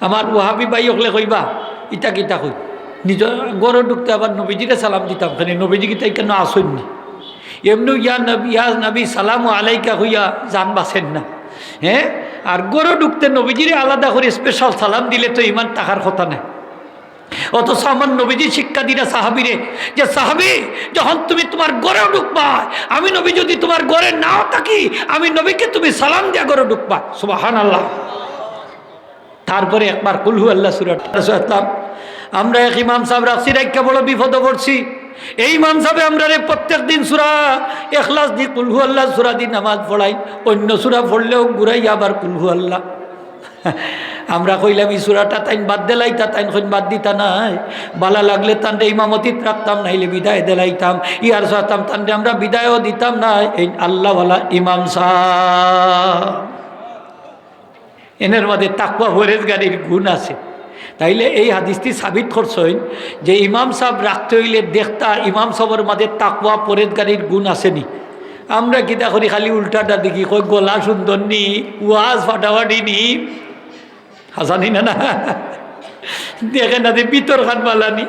আমার ওহাবি বাই হলে কইবা ইটা কিতা কই? নিজের গড়ে ঢুকতে আবার নবীজিরে সালাম দিতাম খানি নবীজি কিতা কেন আসেননি এমনি ইয়া নবী ইয়া নবী, সালাম আলাইকা হইয়া জান বাসেন না। হ্যাঁ? আর গড়ে ঢুকতে নবীজিরে আলাদা করে স্পেশাল সালাম দিলে তো ইমান টাকার কথা নাই। অথচ আমার নবীজি শিক্ষা দিনা সাহাবিরে যে, সাহাবি, যখন তুমি তোমার গড়ে ঢুকবা, আমি নবী যদি তোমার গড়ে নাও থাকি, আমি নবীকে তুমি সালাম দিয়া গড়ে ঢুকবা। সুবাহান আল্লাহ তারপরে একবার কুলহু আল্লাহ সুরাতাম আমরা এক ইমাম সাহেব রাখছি রাখা বড় বিপদে পড়ছি। এই ইমাম সাহেব আমরা রে প্রত্যেক দিন সুরা এখলাস দি কুলহু আল্লাহ, সুরা দি নামাজ পড়াই। অন্য সুরা পড়লেও ঘুরাই আবার কুলহু আল্লাহ। আমরা কইলাম, এই সুরাটা তাইন বাদ দিলাইতা তাইন কইন বাদ দিতা নাই। বালা লাগলে তানরে ইমামতিত রাখতাম, নাইলে বিদায় দিলাইতাম ইয়ার সাতাম তানরে আমরা বিদায়ও দিতাম না এই আল্লাহওয়ালা ইমাম সাহ এনের মধ্যে তাকুয়া গাড়ির গুণ আছে। তাইলে এই হাদিসটি সাবিত করছেন যে ইমাম সাহেব রাখতে হইলে দেখতা ইমাম সাহেবের মাঝে তাকুয়া গাড়ির গুণ আসেনি। আমরা কিতা করি খালি উল্টাটা দেখি, কই গলা সুন্দর নি, ওয়াজ ফাটাফাটি নি। হাসানি না না? দেখে না যে ভিতর খান বালানি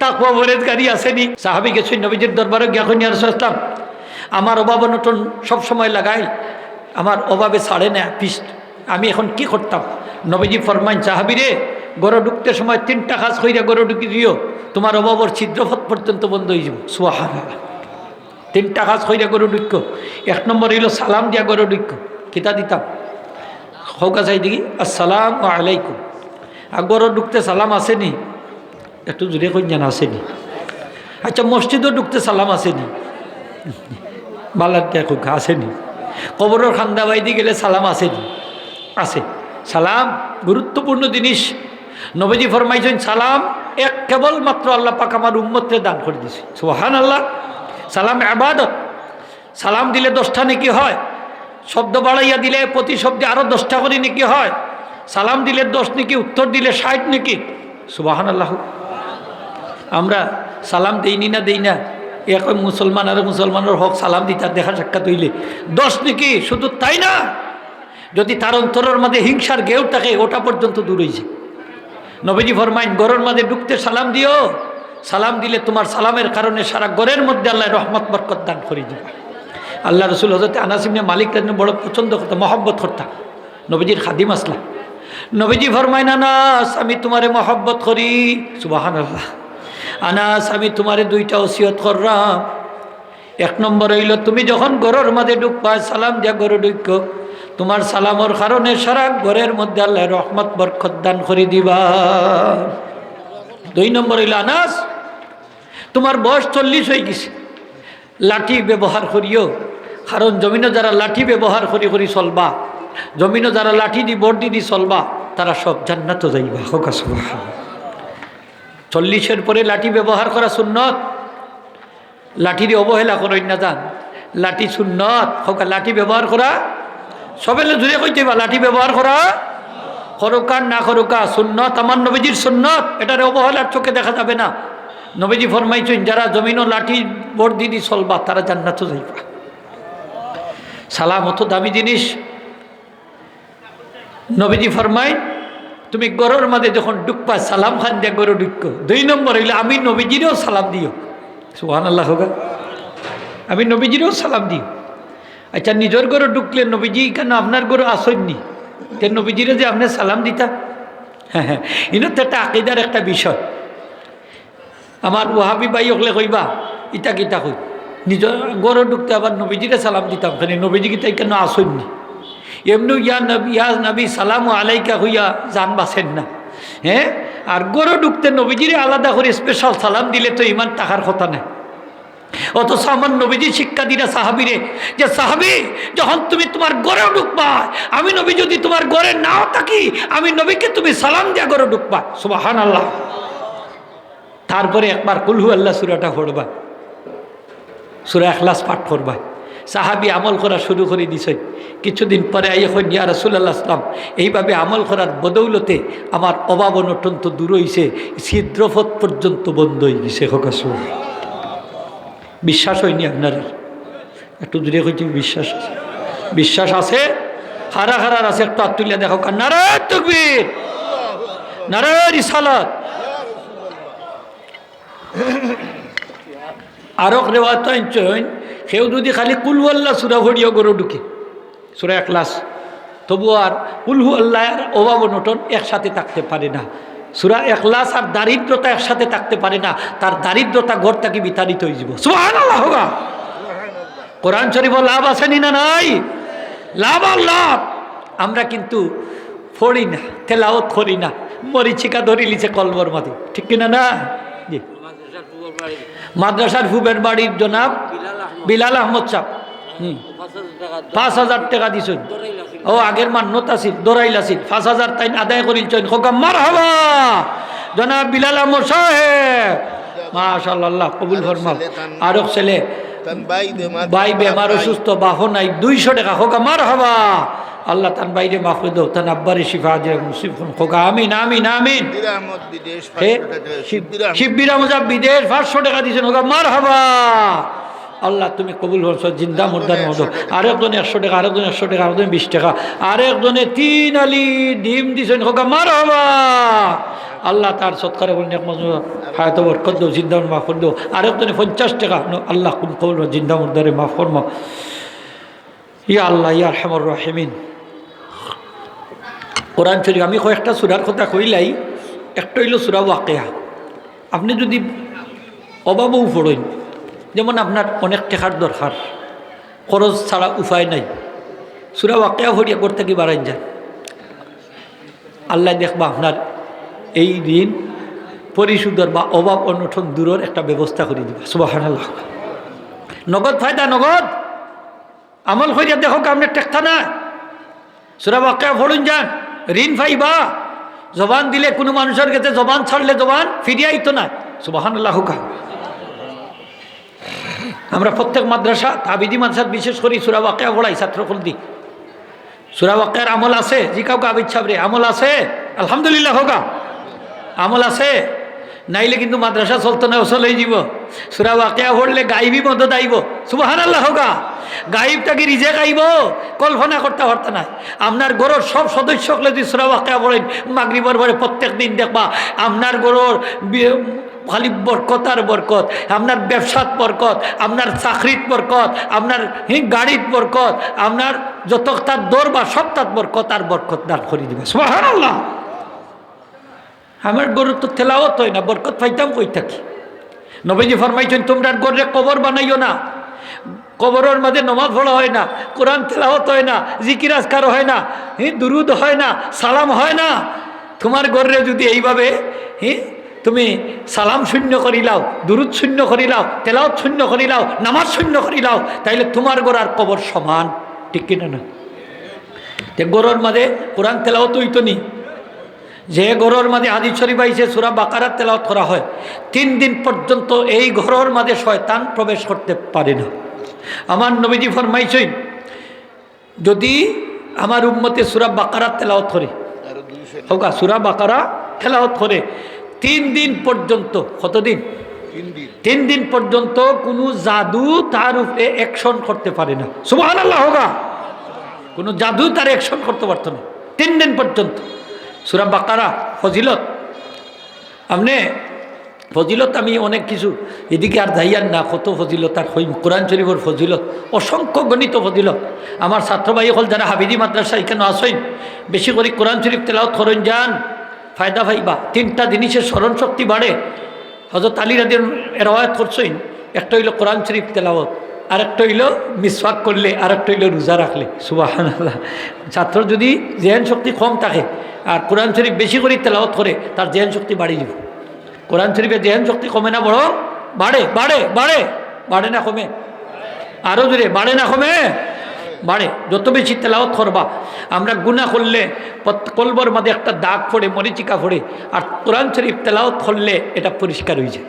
তাকুয়া গাড়ি আসেনি। সাহাবি গেছেন নবীজির দরবারে গিয়া নিয়ে আসলাম আমার অভাব নটন সবসময় লাগাই আমার অভাবে ছাড়ে না পিস্ট আমি এখন কি করতাম? নবীজি ফরমাইন সাহাবিরে গড় ঢুকতে সময় তিনটা কাজ কইরা গড় ঢুকি দিও। তোমার অভাবর ছিদ্রপথ পর্যন্ত বন্ধ হয়ে যাব। সোহারা তিনটা কাজ কইরা গড় ঢুক। এক নম্বর হইল সালাম দিয়া গড় ঢুক। কিতা দিতাম? হৌকা চাই দেখি, আসসালাম আলাইকুম। আর গড় ঢুকতে সালাম আসেনি। একটু জোরে কই জানা আসেনি। আচ্ছা মসজিদও ঢুকতে সালাম আসেনি। বালার দেখো আসেনি। কবরের খান্দা বাইদি গেলে সালাম আসেনি। আছে। সালাম গুরুত্বপূর্ণ জিনিস। নবীজি ফরমাইছেন, সালাম এক কেবলমাত্র আল্লাহ পাক আমার উম্মতরে দান করে দিছে সোহান আল্লাহ সালাম আবাদত সালাম দিলে দশটা নাকি হয়। শব্দ বাড়াইয়া দিলে প্রতি শব্দে আরও দশটা করে নাকি হয়। সালাম দিলে দশ নাকি, উত্তর দিলে ষাট নাকি। সুবাহান আল্লাহ আমরা সালাম দেইনি না দেই না, এক মুসলমান আর মুসলমানের হক সালাম দিই তার দেখা সাক্ষাৎ হইলে। দশ নাকি শুধু তাই না? যদি তার অন্তরের মধ্যে হিংসার গেউ থাকে, ওটা পর্যন্ত দূর হয়েছে নবীজি ফরমাইন গরের মধ্যে ঢুকতে সালাম দিও। সালাম দিলে তোমার সালামের কারণে সারা গরের মধ্যে আল্লাহ রহমত, বরকত দান করে দিবে। আল্লাহ রসুল হজরত আনাসিমনে মালিক তাদের বড় পছন্দ করতাম মহব্বত করতাম নবীজির খাদিম আসলা। নবীজি ফরমাইন, আনাস, আমি তোমারে মহব্বত করি। সুবাহান আল্লাহ আনাস, আমি তোমারে দুইটা ওসিয়ত করলাম। এক নম্বর হইল, তুমি যখন গরর মাঝে ঢুকবা, সালাম দিয়া গরু ঢুক। তোমার সালামর কারণে সারা ঘরের মধ্যে আল্লাহ রহমত, বরকত দান করে দিবা। দুই নম্বর হইল আনাস, তোমার বয়স চল্লিশ হয়ে গেছে। লাঠি ব্যবহার করিও, কারণ জমিনও যারা লাঠি ব্যবহার করি করি চলবা জমিনও যারা লাঠি দি, বর্দি দি চলবা, তারা সব জান্নাত যাইবা। হোক চল্লিশের পরে লাঠি ব্যবহার করা সুন্নত। লাঠির অবহেলা করেন না যান লাঠি সুন্নত। হোক, লাঠি ব্যবহার করা সবে জুড়ে কইতে বা লাঠি ব্যবহার করা? খরকার না খরকা সুন্নত, আমার নবীজির সুন্নত, এটার অবহেলার চোখে দেখা যাবে না। নবীজি ফরমাইছেন, যারা জমিন ও লাঠি বোর্ড দিদি চলবা, তারা জান্নাত যাইবা। সালাম অত দামি জিনিস। নবীজি ফরমাই তুমি গরুর মাঝে যখন ডুকপা সালাম খান দিয়া গরু ডুক্ক দুই নম্বর হইলে, আমি নবীজিরও সালাম দিও। সুহান আল্লাহ আমি নবীজিরও সালাম দিও। আচ্ছা নিজের গরু ঢুকলে নবীজি কেন আপনার গরু আসেননি? তে নবীজিরে যে আপনি সালাম দিতা? হ্যাঁ হ্যাঁ। তো একটা আকিদার একটা বিষয়। আমার ওহাবি বাই হলে কইবা ইটা কিতা কই? নিজের গরু ঢুকতে আবার নবীজিরে সালাম দিতাম খানি নবীজি কিতা কেন আসেননি? এমনি ইয়া নবী ইয়া নবী, সালাম আলাইকা হইয়া জান বাসেন না। হ্যাঁ? আর গরু ঢুকতে নবীজিরে আলাদা করে স্পেশাল সালাম দিলে তো ইমান টাকার কথা নেই। অথচ আমার নবীজি শিক্ষা দিনা সাহাবিরে যে, সাহাবি, যখন তুমি তোমার গড়ে ঢুকবা, আমি নবী যদি তোমার গড়ে নাও থাকি, আমি নবীকে তুমি সালাম দিয়া গড়ে ঢুকবা। সুবাহান আল্লাহ তারপরে একবার কুলহু আল্লাহ সুরাটা পড়বা, সুরা এখলাস পাঠ করবা। সাহাবি আমল করা শুরু করে দিছে। কিছুদিন পরে এখন ইয়া রসুল্লাহ আসলাম এইভাবে আমল করার বদৌলতে আমার অভাব অনটন তো দূর হইছে ছিদ্রপথ পর্যন্ত বন্ধ হয়ে গেছে হোকাসু বিশ্বাস হয়নি আপনার। একটু দূরে হইতে বিশ্বাস বিশ্বাস আছে? হারা হারার আছে একটু হাত তুলিয়া দেখো নারায় তকবীর। নারে রিসালাত। আরক রেওয়াত আনছেন সেও যদি খালি কুলওয়াল্লা সুরা ভরিও গরু ঢুকে, সুরা একলাস তবু আর কুলহু আল্লাহ অভাব নটন একসাথে থাকতে পারে না। সুরা একলাস আর দারিদ্রতা একসাথে থাকতে পারে না। তার দারিদ্রতা ঘর থেকে বিতাড়িত হয়ে যাব সুহান কোরআন শরীফ লাভ আসেনি না নাই? লাভ আর লাভ। আমরা কিন্তু ফড়ি না তেলাওত করি না। মরিচিকা ধরি লিছে কলবর মাঝে। ঠিক কিনা না? মাদ্রাসার ফুবের বাড়ির জনাব বিলাল আহমদ সাহ পাঁচ হাজার টাকা দিছেন। ও আগের মান্যত আছিল দৌড়াইল আছিল। পাঁচ হাজার তাই আদায় করিলছেন। খোকা মার হবা জনাব বিলাল আহমদ সাহেব! মাশাল্লাহ কবুল ফরমাল। আরও ছেলে। ভাই বেমার অসুস্থ বাহ নাই দুইশো টাকা। খোকা মার হবা আল্লাহ তান বাইরে মাফ করে দাও। তান আব্বারে শিফা যে খোকা আমিন আমিন আমিন। বিরামত বিদেশ হে পাঁচশো টাকা। শিববির মুজাব বিদেশ পাঁচশো টাকা দিয়েছেন। ওকে মার হবা আল্লাহ তুমি কবুল করছ জিন্দা মুর্দার মতো আরেকজনে একশো টাকা আরেকজন একশো টাকা আরেকজন বিশ টাকা। আরেকজনে তিন আলি ডিম দিছেন ওকে মার হবা আল্লাহ তার সৎকারে বলেন এক মজুর হায়ত বরকত দো জিন্দা মাফ করে দো আরেকজনে পঞ্চাশ টাকা আল্লাহ কুম কবুল জিন্দা মুর্দারে মাফ ফরমা ইয়া আল্লাহ ইয়া রহমর রাহিমিন। কোরআন শরীফ আমি কয়েকটা সুরার কথা কইলাই একটা হইল সুরা ওয়াকেয়া। আপনি যদি অভাবও পড়েন যেমন আপনার অনেক টেকার দরকার, খরচ ছাড়া উপায় নাই। সুরা ওয়াকেয়া ভরিয়া করতে কি বাড়াই যান। আল্লাহ দেখবা আপনার এই ঋণ, পরিশোধর বা অভাব অনটন দূরের একটা ব্যবস্থা করে দিবা। আল্লাহ নগদ ফায়দা, নগদ। আমল হইয়া দেখো আপনার টেকতা না। সুরা বাক্যা ফড়ুন যান। ঋণ ফাইবা জবান দিলে কোনো মানুষের কাছে জবান ছাড়লে জবান ফিরিয়ে আইতো না। সুবাহান আল্লাহুকা আমরা প্রত্যেক মাদ্রাসা, তাবিদি মাদ্রাসার বিশেষ করি সুরা বাক্যা পড়াই ছাত্রকল দি সুরা বাক্যার আমল আছে? জি কাউকে আবিদ সাবরে আমল আছে? আলহামদুলিল্লাহ হোকা। আমল আছে? নাইলে কিন্তু মাদ্রাসা চলতো না, ওসল হয়ে যাব সুরা ওয়াকিয়া পড়লে গাইবি মদত আইব সুবাহান আল্লাহ হোকা গাইবটাকে রিজেক আইব? কল্পনা করতে পারত না। আপনার গরুর সব সদস্য হলে যদি সুরা ওয়াকিয়া পড়েন মাগরিবর পরে প্রত্যেক দিন দেখবা, আপনার গরুর খালি বরকত আর বরকত, আপনার ব্যবসাত বরকত, আপনার চাকরিত বরকত, আপনার হি গাড়িত বরকত, আপনার যত তার দৌড় বা সব তার বরকত আর বরকত দান করে দিবে। আমার গরু তো তেলাওত হয় না, বরকত পাইতাম কই থাকি? নবীজি ফরমাইছেন, তোমরা গরে কবর বানাইও না। কবরের মাঝে নমাজ পড়া হয় না, কোরআন তেলাওত হয় না, জিকির আজকার হয় না, হি দুরুদ হয় না, সালাম হয় না। তোমার গরে যদি এইভাবে, হি তুমি সালাম শূন্য করিলাও দুরুদ শূন্য করিলাও তেলাওত শূন্য করিলাও নামাজ শূন্য করিলাও তাইলে তোমার গোড়ার কবর সমান। ঠিক কিনা না? তে গরুর মাঝে কোরআন তেলাওত হইতো নি। যে ঘরের মাঝে হাদিস শরীফ আইছে সুরা বাকারাত তেলাওয়াত করা হয়। তিন দিন পর্যন্ত এই ঘরের মাঝে শয়তান প্রবেশ করতে পারে না। আমার নবীজি ফরমাইছেন যদি আমার উম্মতে সুরা বাকারাত তেলাওয়াত করে হোক সুরা বাকারা তেলাওয়াত করে তিন দিন পর্যন্ত কতদিন? তিন দিন। পর্যন্ত কোনো জাদু তার উপরে অ্যাকশন করতে পারে না। সুবাহ আল্লাহ হোগা। কোনো জাদু তার অ্যাকশন করতে পারত না। তিন দিন পর্যন্ত। সুরা বাকারা ফজিলত। আপনি ফজিলত আমি অনেক কিছু এদিকে আর যাইয়ার না কত ফজিলত আর হইম। কোরআন শরীফর ফজিলত অসংখ্য গণিত ফজিলত। আমার ছাত্রবাহী হল যারা হাবিদি মাদ্রাসা এখানে আসেন বেশি করে কোরআন শরীফ তেলাওত করেন যান। ফায়দা পাইবা। তিনটা জিনিসের স্মরণ শক্তি বাড়ে। হজরত আলী রাদির রেওয়ায়ত করছেন। একটা হইল কোরআন শরীফ তেলাওয়াত আর একটা হইল মিসওয়াক করলে আর একটা হইল রোজা রাখলে। সুবাহান আল্লাহ ছাত্র যদি জেহান শক্তি কম থাকে আর কোরআন শরীফ বেশি করে তেলাওয়াত করে, তার জেহান শক্তি বাড়িয়ে যাব। কোরআন শরীফের জেহান শক্তি কমে না বড়? বাড়ে বাড়ে বাড়ে। বাড়ে না কমে। আরও জোরে, বাড়ে না কমে। বাড়ে, যত বেশি তেলাওত করবা। আমরা গুণা করলে কলবর মাঝে একটা দাগ পড়ে, মরিচিকা পড়ে, আর কোরআন শরীফ তেলাওত করলে এটা পরিষ্কার হয়ে যায়।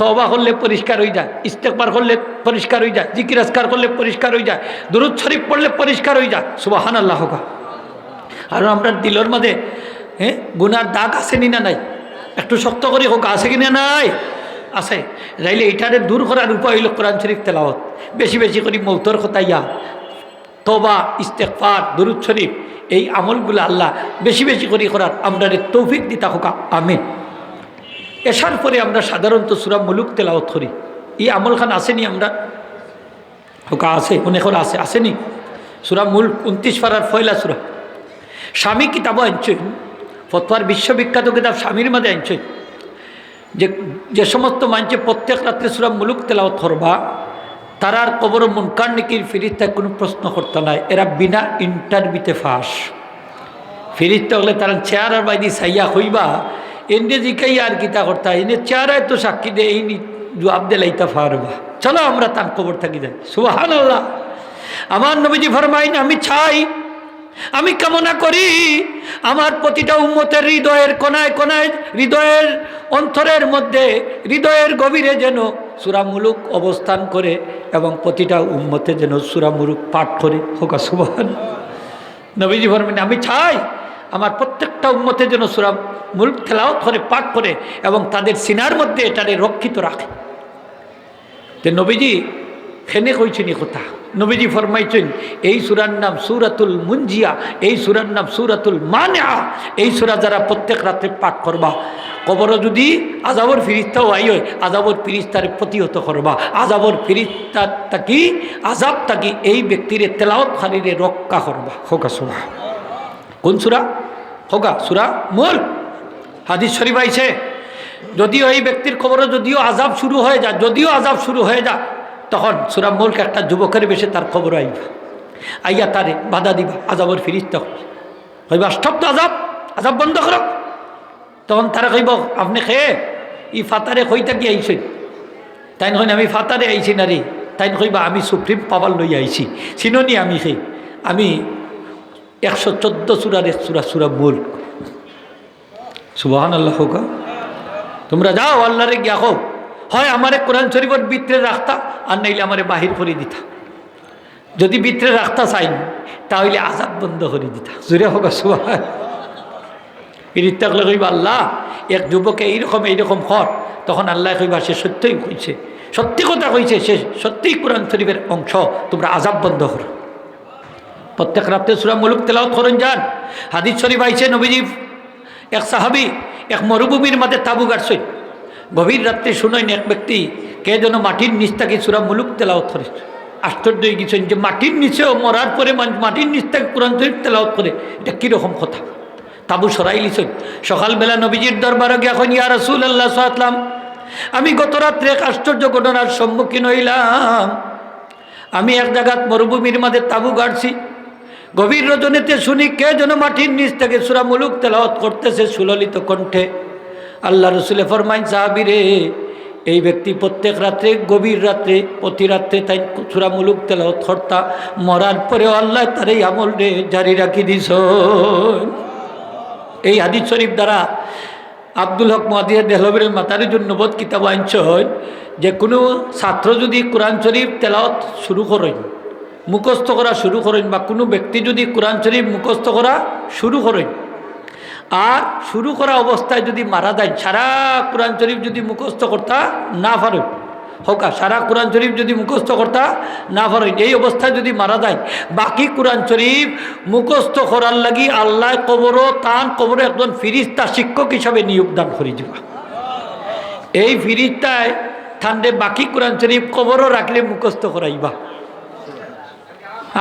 তবা করলে পরিষ্কার হয়ে যায় ইস্তেকবার করলে পরিষ্কার হয়ে যায়, জিকির আসকার করলে পরিষ্কার হয়ে যায়, দুরুদ শরীফ পড়লে পরিষ্কার হয়ে যায়। সুবাহান আল্লাহ হোকা। আর আমরা দিলর মাঝে হ্যাঁ গুনার দাগ আসেনি না নাই? একটু শক্ত করে হোক, আছে কিনা নাই? আছে। যাইলে এইটারে দূর করার উপায় হইল কোরআন শরীফ তেলাওয়াত। বেশি বেশি করে মৌতর কথা ইয়া। তবা ইস্তেকফার দুরুদ শরীফ, এই আমলগুলো আল্লাহ বেশি বেশি করে করার আমরা তৌফিক দিতা হোকা আমিন। এসার পরে আমরা সাধারণত সুরা মুলুক তেলাওত করি। এই আমল খান আসেনি আমরা? হোকা আছে অনেকের আছে, আসেনি? সুরা মুল উনত্রিশ পাড়ার ফয়লা সুরা। স্বামী কিতাবও আনছেন, ফতোয়ার বিশ্ববিখ্যাত কিতাব স্বামীর মাঝে আনছেন। যে যে সমস্ত মানছে, প্রত্যেক রাত্রে সুরা মুলুক তেলাওত করবা তারার কবর মুনকার নিকির ফিরিস্তায় কোনো প্রশ্ন করতে নাই। এরা বিনা ইন্টারভিউতে ফাঁস। ফিরিস্তা হলে তারা চেয়ার আর বাইদি সাইয়া হইবা। এনে জিকাই আর কিতা করতা? এনে চেয়ারায় তো সাক্ষী দে, এই জবাব দিলাইতা ফারবা। চলো আমরা তার কবর থাকি যাই। সুবাহ আল্লাহ আমার নবীজি ফরমাইন, আমি চাই আমি কামনা করি আমার প্রতিটা উন্মতের হৃদয়ের কোনায় কোনায়, হৃদয়ের অন্তরের মধ্যে, হৃদয়ের গভীরে যেন সুরামুলুক অবস্থান করে এবং প্রতিটা উন্মতে যেন সুরামুলুক পাঠ করে। হোকা, সুবহান। নবীজি ফরমিন আমি চাই আমার প্রত্যেকটা উন্মতে যেন সুরা মুলক খেলাওত করে, পাঠ করে এবং তাদের সিনার মধ্যে এটারে রক্ষিত রাখে। তো নবীজি ফেনে কইছেন কথা। নবীজি ফরমাইছেন, এই সুরার নাম সুরাতুল মুঞ্জিয়া এই সুরার নাম সুরাতুল মানা এই সুরা যারা প্রত্যেক রাত্রে পাঠ করবা কবর যদি আজাবর ফিরিস্তাও আই হয় আজাবর ফিরিস্তার প্রতিহত করবা আজাবর ফিরিস্তার তাকি আজাব তাকি এই ব্যক্তির তেলাওত খালিরে রক্ষা করবা। হোকা সুরা। কোন সুরা? হোকা সুরা মূল। হাদিস শরীফ আইছে, যদিও এই ব্যক্তির খবরে যদিও আজাব শুরু হয়ে যায়, যদিও আজাব শুরু হয়ে যায় তখন সুরা মুলক একটা যুবকের বেশে তার খবর আইবা। আইয়া তারে বাধা দিবা, আজাবর ফিরিস্ত হইবা স্তব্ধ আজাব আজাব বন্ধ করো। তখন তারা কইব, আপনি খেয়ে ই ফাতারে কইতা কি আইছেন? তাই নয়, আমি ফাতারে আইছি না রে। তাই কইবা, আমি সুপ্রিম পাওয়ার লই আইছি। চিননি আমি সেই আমি একশো চোদ্দ এক সুরা সুরা মূল সুবাহান আল্লাহ হোক তোমরা যাও, আল্লাহরে গিয়া হোক হয় আমারে কোরআন শরীফের ভিতরে রাখতা, আর নাইলে আমারে বাহির করে দিতা। যদি ভিতরে রাখতা চাই তাহলে আজাব বন্ধ করে দিতা। জুড়ে হোক, সুবাহান। পিরিত্তা করলে কইবা, আল্লাহ, এক যুবকে এইরকম এইরকম কর। তখন আল্লাহ কইবা সে সত্যই কইছে। সত্যি কথা কইছে, সে সত্যিই কোরআন শরীফের অংশ। তোমরা আজাব বন্ধ করো। প্রত্যেক রাত্রে সুরা মুলুক তেলাওত করেন যান। হাদিস শরীফ আইছে নবীজি এক সাহাবি এক মরুভূমির মাঝে তাবু গাড়ছই গভীর রাত্রে শুনেন এক ব্যক্তি, কে যেন মাটির নিচ থেকে সুরা মুলুক তেলাওত করে। আশ্চর্য হয়ে গেছেন যে মাটির নিচেও মরার পরে মাটির নিচ থেকে কোরআন শরীফ তেলাওত করে। এটা কীরকম কথা? তাবু সরাই লিছেন সকালবেলা নবীজির দরবারে গিয়ে এখন, ইয়া রসুল আল্লাহ সাল্লাম আমি গত রাত্রে এক আশ্চর্য ঘটনার সম্মুখীন হইলাম। আমি এক জায়গাত মরুভূমির মাঝে তাবু গাড়ছি। গভীর রজনীতে শুনি কে যেন মাটির নিচ থেকে সুরা মুলুক তেলাওয়াত করতেছে সুললিত কণ্ঠে। আল্লাহ রসুলে ফরমাইন সাহাবিরে এই ব্যক্তি প্রত্যেক রাত্রে, গভীর রাত্রে, প্রতি রাত্রে তাই সুরা মুলুক তেলাওয়াত করতা। মরার পরেও আল্লাহ তার এই আমল রে জারি রাখি দিস। এই হাদিস শরীফ দ্বারা আব্দুল হক মহাদিয়া দেহলবের মাতারের জন্য বোধ কিতাব হয়, যে কোনো ছাত্র যদি কোরআন শরীফ তেলাওয়াত শুরু করেন, মুখস্থ করা শুরু করেন, বা কোনো ব্যক্তি যদি কোরআন শরীফ মুখস্থ করা শুরু করেন আর শুরু করা অবস্থায় যদি মারা যায়, সারা কোরআন শরীফ যদি মুখস্থ করতা না পারেন হোকা, সারা কোরআন শরীফ যদি মুখস্থ করতা না পারেন এই অবস্থায় যদি মারা যায়, বাকি কোরআন শরীফ মুখস্থ করার লাগি আল্লাহ কবরও তান কবর একজন ফিরিস্তা শিক্ষক হিসাবে নিয়োগদান করে যাওয়া এই ফিরিস্তায় ঠান্ডে বাকি কোরআন শরীফ কবরও রাখলে মুখস্থ করাইবা।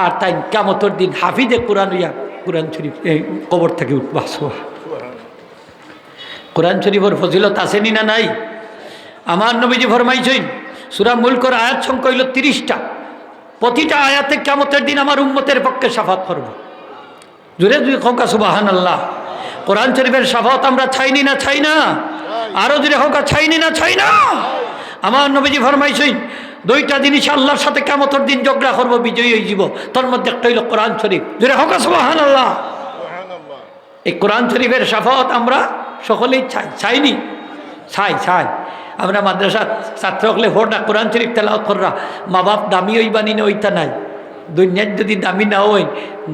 আর তাই কামতর দিন হাফিজে কোরআন ইয়া কোরআন শরীফ এই কবর থেকে উঠবা সোহা কোরআন শরীফের ফজিলত আসেনি না নাই? আমার নবীজি ফরমাইছেন, সুরা মুলকর আয়াত সংখ্যা হইল তিরিশটা। প্রতিটা আয়াতে কামতের দিন আমার উম্মতের পক্ষে সাফাত করব। জুড়ে জুড়ে খোকা সুবাহান আল্লাহ কোরআন শরীফের সাফাত আমরা চাইনি না চাই না? আরও জুড়ে খোকা চাইনি না চাই না? আমার নবীজি ফরমাইছেন, দুইটা জিনিস আল্লাহর সাথে কেমতর দিন ঝগড়া করব, বিজয়ী হয়ে যাব। তোর মধ্যে একটা হইল কোরআন শরীফ। জুড়ে হোক সুবাহান আল্লাহ এই কোরআন শরীফের সাফত আমরা সকলেই চাই, চাইনি? চাই চাই। আমরা মাদ্রাসা ছাত্র হলে ভোট না, কোরআন শরীফ তেলাও কররা মা বাপ দামি ওই বানি না, ওইটা নাই। দুনিয়ার যদি দামি না হয়,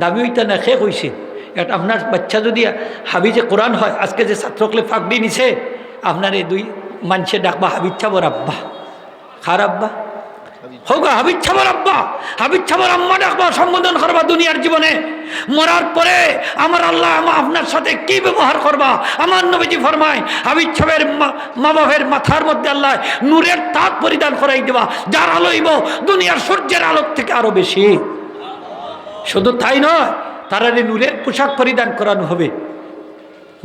দামি ওইটা না শেষ হয়েছে এটা আপনার বাচ্চা যদি হাবি যে কোরআন হয়, আজকে যে ছাত্রকলে ফাঁকডি নিছে, আপনার এই দুই মানুষে ডাকবা হাবিচ্ছা বর আব্বা। খার আব্বা হোক হাবিজ ছাবর আব্বা হাবিজ আম্মা সম্বোধন করবা দুনিয়ার জীবনে। মরার পরে আমার আল্লাহ আপনার সাথে কি ব্যবহার করবা? আমার মাথার মধ্যে আল্লাহ নূরের তাপ পরিধান করাই দেবা। যার আলোইব দুনিয়ার সূর্যের আলোক থেকে আরও বেশি। শুধু তাই নয় তারারে নূরের পোশাক পরিধান করানো হবে।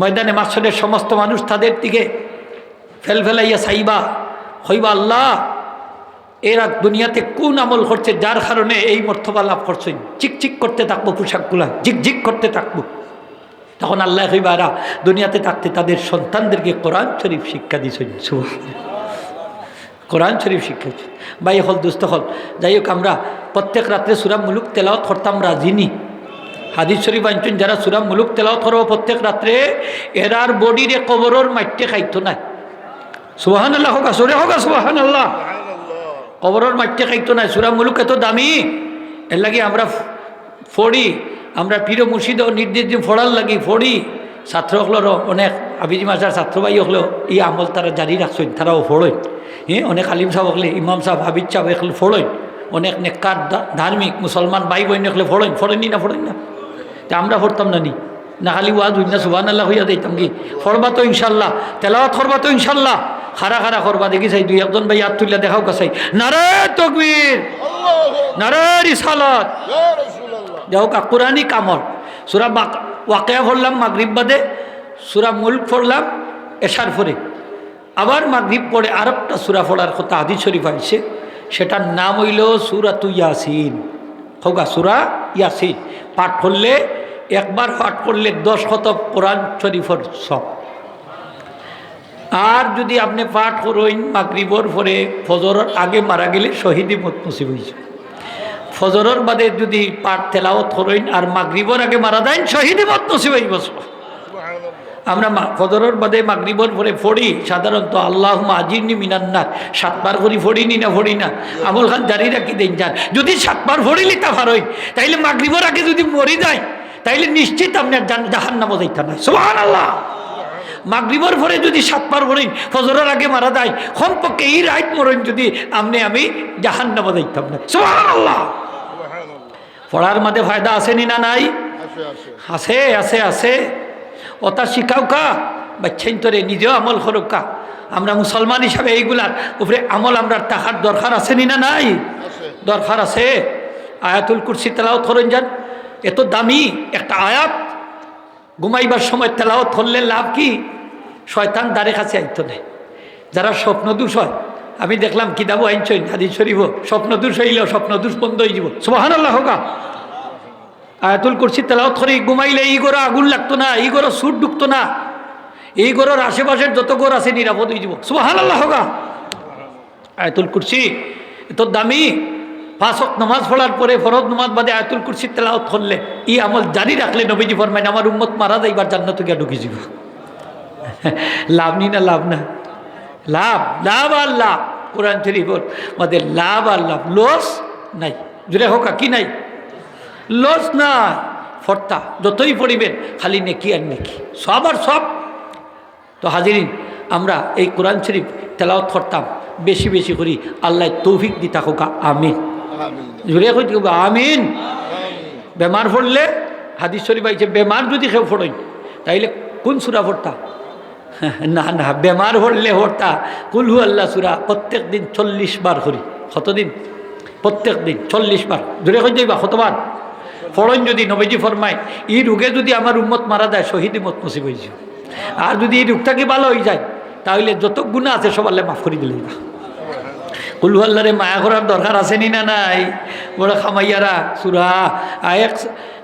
ময়দানে মাসনের সমস্ত মানুষ তাদের দিকে ফেল ফেলাইয়া সাইবা হইবা আল্লাহ এরা দুনিয়াতে কোন আমল করছে, যার কারণে এই মর্তবা লাভ করছে? চিকচিক করতে থাকব পোশাকগুলা ঝিকঝিক করতে থাকব। তখন আল্লাহ হইবারা দুনিয়াতে থাকতে তাদের সন্তানদেরকে কোরআন শরীফ শিক্ষা দিয়েছেন। কোরআন শরীফ শিক্ষা ভাই, হল দুস্থ হল। যাই হোক, আমরা প্রত্যেক রাত্রে সুরাম মুলুক তেলাওয়াত করতাম রাজিনী হাদিস শরীফ আনছেন, যারা সুরাম মুলুক তেলাওয়াত করব প্রত্যেক রাত্রে এরার বডিরে কবরর মাইটে খাইতো না। সুবাহান আল্লাহ হোক সুরে হোক সুবাহান আল্লাহ কবরের মাঠে খাইতো না, সুরা মুলুক এত দামি। এর লাগে আমরা ফড়ি, আমরা প্রিয় মুর্শিদ নির্দেশ দিন ফড়ার লাগি, ফড়ি। ছাত্রসকলেরও অনেক আবিজি মাসার ছাত্র ভাই হলো, এই আমল তারা জারি রাখছেন, তারাও ফড়েন। হ্যাঁ অনেক আলিম সাহেব হকলে ইমাম সাহেব হাবিজ সাহেব এখলে ফড়েন। অনেক নেককার ধা- ধার্মিক মুসলমান ভাই বোন হকলে ফড়েন ফড়েনি না ফড়েন না? তা আমরা ফড়তাম না নি? না খালি ওয়াজ হইন না সুবাহ আল্লাহ হইয়া দিতাম কি? ফরবা তো ইনশাল্লাহ তেলাওয়াত করবা তো ইনশাল্লাহ খারা খারা করবা দেখি চাই দুই একজন ভাই হাত তুলিয়া দেখাও কাছাই নারে তকবীর নারে রিসালত। যাও কা কোরআনি কামল। সুরা ওয়াকিয়া পড়লাম মাগরিব বাদে। সুরা মুল্ক পড়লাম এশার পরে। আবার মাগরিব পড়ে আর একটা সুরা পড়ার কথা হাদিস শরীফ আইছে। সেটার নাম হইল সুরা তু ইয়াসিন। হোগা সুরা ইয়াসিন। পাঠ করলে একবার পাঠ করলে দশ শত কোরআন শরীফর সব। আর যদি আপনি পাঠ করেন মাগরিবর পরে ফজরের আগে মারা গেলে শহীদি মত নসিব হয়েছে ফজরের বাদে যদি পাঠ তেলাওত করেন আর মাগরিবর আগে মারা দেন শহীদি মত নসিব হইব। আমরা ফজরের বাদে মাগরিবর পরে ফড়ি সাধারণত আল্লাহ আজিরনি মিনান্নার সাতবার করি ফড়িনি না ফড়ি না আমল খান জারি রাখি দেন যান যদি সাতবার ফড়িলি তা ভারই তাইলে মাগরিবর আগে যদি মরি যায় তাইলে নিশ্চিত আপনার জাহান নামো যাইতে নাই সোহান আল্লাহ মাগরিবর পরে যদি সাতবার মরেন ফজরের আগে মারা যায় কমপক্ষে এই রাইট মরেন যদি আপনি আমি জাহান নামো যাইতাম না। পড়ার মাঝে ফায়দা আসেনি না নাই? আছে আছে। আছে ওটা শিখাও কা বাচ্চাইন তোরে নিজেও আমল করুক কা। আমরা মুসলমান হিসাবে এইগুলার উপরে আমল আমরা টাকার দরকার আসেনি না নাই? দরকার আছে। আয়াতুল কুরসি তেলাও যান। এত দামি একটা আয়াত ঘুমাইবার সময় তেলাওত করলে লাভ কি? শয়তান দ্বারে কাছে আইতো নেই যারা স্বপ্ন দোষ হয়, আমি দেখলাম কিতাব আইনছই হাদিস শরীফ স্বপ্ন দোষ হইলেও স্বপ্ন দোষ বন্ধ হয়ে যাব। সুবাহান আল্লাহ হোকা আয়াতুল কুরসি তেলাওত করে, ঘুমাইলে এই গরো আগুন লাগতো না, এই গরো সুর ঢুকতো না। এই গরোর আশেপাশের যত গর আছে নিরাপদ হয়ে যাব। সুবাহান আল্লাহ হোকা আয়াতুল কুরসি, এত দামি পাঁচ ওয়াক্ত নামাজ পড়ার পরে ফরজ নামাজ বাদে আয়তুল কুরসি তেলাওত করলে ই আমল জারি রাখলে নবীজি ফরমাইন, আমার উম্মত মারা যাইবার জান্নাত গিয়া ঢুকে যাব লাভ নি না লাভ না? লাভ লাভ আর লাভ। কোরআন শরীফর মধ্যে লাভ আর লাভ। লস নাই। জুড়ে হোক কি নাই? লস না ফর্তা, যতই পড়িবেন, খালি নেকি আর নেকি। সব আর সব। তো হাজিরিন, আমরা এই কোরআন শরীফ তেলাওত করতাম। বেশি বেশি করি। আল্লাহ তৌফিক দিতা থাকুকা আমিন। জুড়ে কই থাকব আমিন। বেমার পড়লে হাদিস শরীফ আইছে, বেমার যদি কেউ পড়ই তাইলে কোন সুরা পড়তা? না না, বেমার হরলে হরতা কুলহু আল্লাহ সুরা, প্রত্যেক দিন চল্লিশ বার করি। কতদিন? প্রত্যেক দিন চল্লিশ বার। দূরে হয়ে যাইবা কতবার? ফড়ন যদি নবীজি ফরমায়, এই রোগে যদি আমার উম্মত মারা যায়, শহীদ মত নসিব হয়েছে আর যদি এই রোগটা কি ভালো হয়ে যায় তাহলে যত গুণা আছে সবালে মাফ করে দিলে আল্লাহরে মায়া করার দরকার আছে নি না নাই? বড় খামাইয়ারা, সুরা, আয়েক,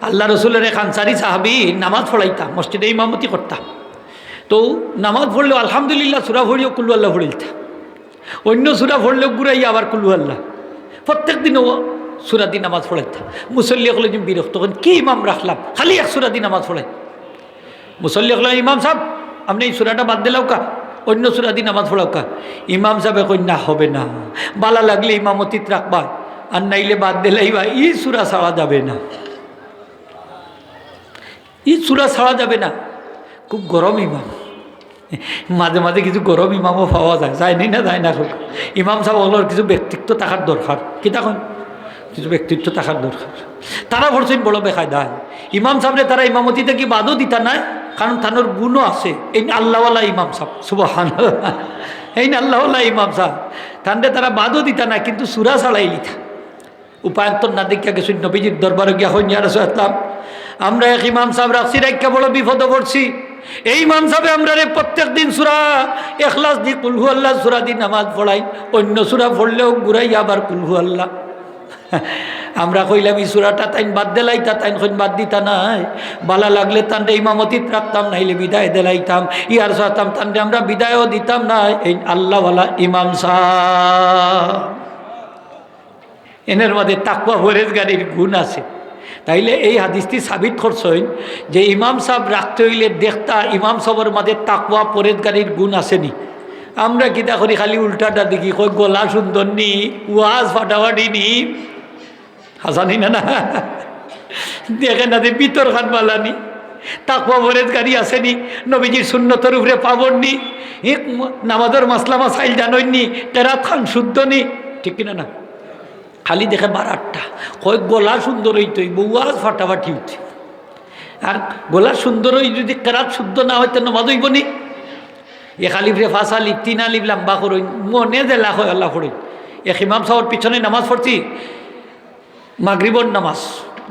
আল্লাহ রসুলের খানসারি সাহাবি নামাজ পড়াইতা, মসজিদে ইমামতি করতাম তো নামাজ পড়লেও আলহামদুলিল্লাহ, সুরা ভরিও কুল্লু আল্লাহ ভরিলতা অন্য সুরা ভরলেও ঘুরাই আবার কুল্লু আল্লাহ প্রত্যেক দিন ও সুরা দিন নামাজ পড়াইতাম মুসল্লি হলে যে বিরক্ত তখন কি ইমাম রাখলাম? খালি এক সুরা দিন নামাজ পড়াই। মুসল্লি হলে ইমাম সাহেব, আপনি এই সুরাটা বাদ দিলাও কা? অন্য সুরা দিন নামাজ পড়াও কা ইমাম সাহেব না হবে না। বালা লাগলে ইমামতিত রাখবা। আর নাইলে বাদ দিলাই বা ই সুরা ছাড়া যাবে না। ই সুরা ছাড়া যাবে না। খুব গরম ইমাম। মাঝে মাঝে কিছু গরম ইমামও পাওয়া যায়। যায়নি না, যায় না ইমাম সাহেব ওগুলোর কিছু ব্যক্তিত্ব থাকার দরকার। কি তখন? কিছু ব্যক্তিত্ব থাকার দরকার। তারা ভরছেন বড় বেকায়দায় ইমাম সাহেবরে তারা ইমামতিতে কি বাদও দিতা নাই? কারণ তানোর গুণও আছে। এই আল্লাহওয়ালা ইমাম সাহেব সুবাহান এই আল্লাহওয়ালা ইমাম সাহেব, তানরে তারা বাদও দিতা না কিন্তু সুরা ছাড়াই লিখা উপায়ন্তর না দেখিয়া গেছি নবীজির দরবারে গিয়া হইন ইয়ার আসলাম আমরা এক ইমাম সাহেব রাখছি রাখা বড় বিপদে পড়ছি। এই ইমাম সাহেব আমরা রে প্রত্যেক দিন সুরা এখলাস দি কুলহু আল্লাহ সুরা দি নামাজ পড়াই, অন্য সুরা পড়লেও ঘুরাই আবার কুলহু আল্লাহ আমরা কইলাম, এই সুরাটা তাইন বাদ দিলাইতা তাইন কইন বাদ দিতা নাই। বালা লাগলে তানরে ইমামতিত রাখতাম নাইলে বিদায় দিলাইতাম ইয়ার সাথতাম তানরে আমরা বিদায়ও দিতাম না। এই আল্লাহওয়ালা ইমাম সাহ এনের মধ্যে তাকুয়া গাড়ির গুণ আছে। তাইলে এই হাদিসটি সাবিত করছেন যে ইমাম সাহেব রাখতে হইলে দেখতা ইমাম সাহেবের মাঝে তাকুয়া গাড়ির গুণ আসেনি। আমরা কিতা করি খালি উল্টাটা দেখি, কই গলা সুন্দর নি, ওয়াজ ফাটাফাটি নি। হাসানি না। না দেখে না যে বিতর খান বালানি তাকুয়া গাড়ি আসেনি নবীজির শূন্যতর উপরে পাবননি নামাজের মাসলা মাসাইল জানইনি তেরাত খান শুদ্ধ নি। ঠিক কিনা না? খালি দেখে বারাটটা কয় গলা সুন্দর হইতই বউয়াজ ফাটাফাটি হইতে। আর গলা সুন্দর হই যদি কেরাত শুদ্ধ না হইতে নমাজ হইব নি। এ খালি ফিরে ফাঁসা লিপ তিন আলিপ লাম্বা করই মনে যে লাখ হয়, আল্লাহ করই এক ইমাম সাহর পিছনে নামাজ পড়ছি। মাগরিবর নামাজ।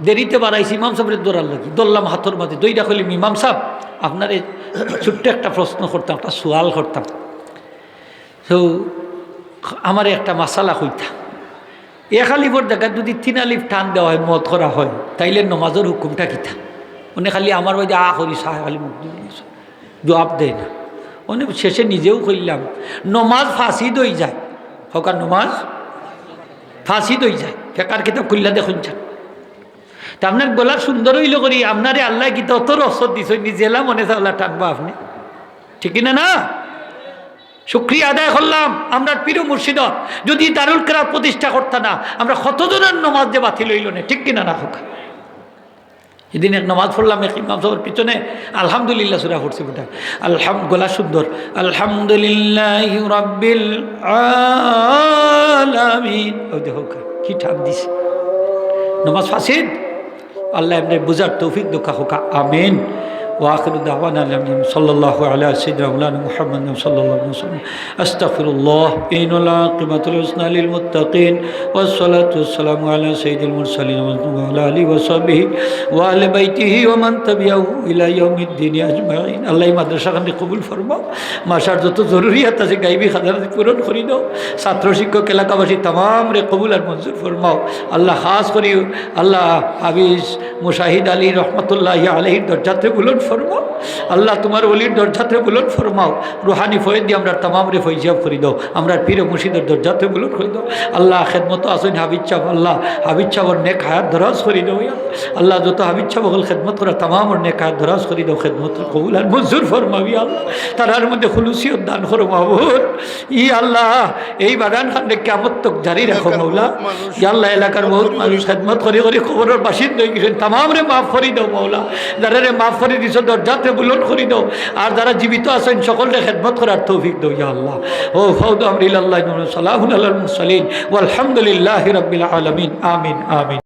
দেরিতে বাড়াইছি, ইমাম সাহেবের দৌড়ার লাগি। দৌড়লাম হাতর মাঝে। দইটা কইলাম, ইমাম সাহেব, আপনার ছোট্ট একটা প্রশ্ন করতাম, একটা সোয়াল করতাম। তো আমার একটা মাসালা হইতাম এক আলিফর জায়গায় যদি তিন আলিফ টান দেওয়া হয় মত করা হয়, তাইলে নমাজের হুকুমটা কিতা? উনি খালি আমার বাড়ি আ করি সাহ খালি মুখ জবাব দেয় না। উনি শেষে নিজেও করলাম নমাজ ফাঁসি দই যায়। হকার নমাজ? ফাঁসি দই যায়। ফেকার কিতাব খুললা দেখুন তা আপনার গলা সুন্দর হইল করি, আপনারে আল্লাহ গীতা অত রসদ দিছ নিজেলা মনে আল্লাহ টানবো আপনি। ঠিক না না? শুক্রিয়া আদায় করলাম, আমরা প্রিয় মুর্শিদ যদি দারুল কেরাত প্রতিষ্ঠা করতাম না, আমরা কতজনের নমাজ যে বাতিল হইল না, ঠিক কিনা না হোক? এদিন এক নমাজ পড়লাম, এক ইমাম পিছনে, আলহামদুলিল্লাহ সুরা পড়ছি ওটা আলহাম গলা সুন্দর। আলহামদুলিল্লাহ রব্বিল আলামিন। ওই দেখো কি ঠান দিছে? নমাজ ফাঁসিদ আল্লাহ এমনি বুঝার তৌফিক দোকা হোকা আমিন। ওয়াকির দাওয়ান আলমিন সাল্লাহ আলিয়া সিদ্দাউলান মোহাম্মদ সাল্লাম আস্তাফিরুল্লাহ ইনুল্লাহমাতুলহসন আলীল মুতাকিন ওসলাতাম আলা সঈদুল মুরসালিন আলী ওসবি ওয়াল বাইতিহি ওমান তবিয়াউ ইলাইয়ুদ্দিন আজমাইন। আল্লাহ মাদ্রাসাখানে কবুল ফরমাও। মাসার যত জরুরিয়াত আছে, গাইবি সাধারণ পূরণ করি দাও ছাত্র, শিক্ষক, এলাকাবাসী তাম রে কবুল আর মঞ্জুর ফরমাও। আল্লাহ খাস করি আল্লাহ হাবিজ মুশাহিদ আলী রহমতুল্লাহ আলহির দরজাতে বুলন ফরমাও। আল্লাহ তোমার অলির দরজাতে বুলন ফরমাও। রুহানি ফয়েদ দিয়ে আমরা তামাম রে ফৈজাব করি দাও। আমরা পীর মুর্শিদের দরজাতে বুলন করে দাও। আল্লাহ খেদমত আসেন চাপ আল্লাহ হাবিজ চাপর নেক হায়াত দরাজ করি দাও আল্লাহ যত চাপ হল খেদমত করা, তামাম নেক হায়াত দরাজ করি দাও। খেদমত কবুল আর মঞ্জুর ফরমাবি আল্লাহ। তারার মধ্যে খুলুসিয়ত দান করো ই আল্লাহ, এই বাগান খান্ডে তক জারি রাখো মৌলা ই আল্লাহ এলাকার বহুত মানুষ খেদমত করি করি খবরের বাসিন্দ গেছেন। তামাম রে মাফ করি দাও মৌলা যারা রে মাফ করে দিছ, দরজাতে বুলন করি দাও। আর যারা জীবিত আছেন, সকলকে খেদমত করার তৌফিক দাও, ইয়া আল্লাহ। ও ফৌদ আমরিল্লাহ সালাহুল আলম সালিন আলহামদুলিল্লাহ রবিল আলমিন। আমিন আমিন।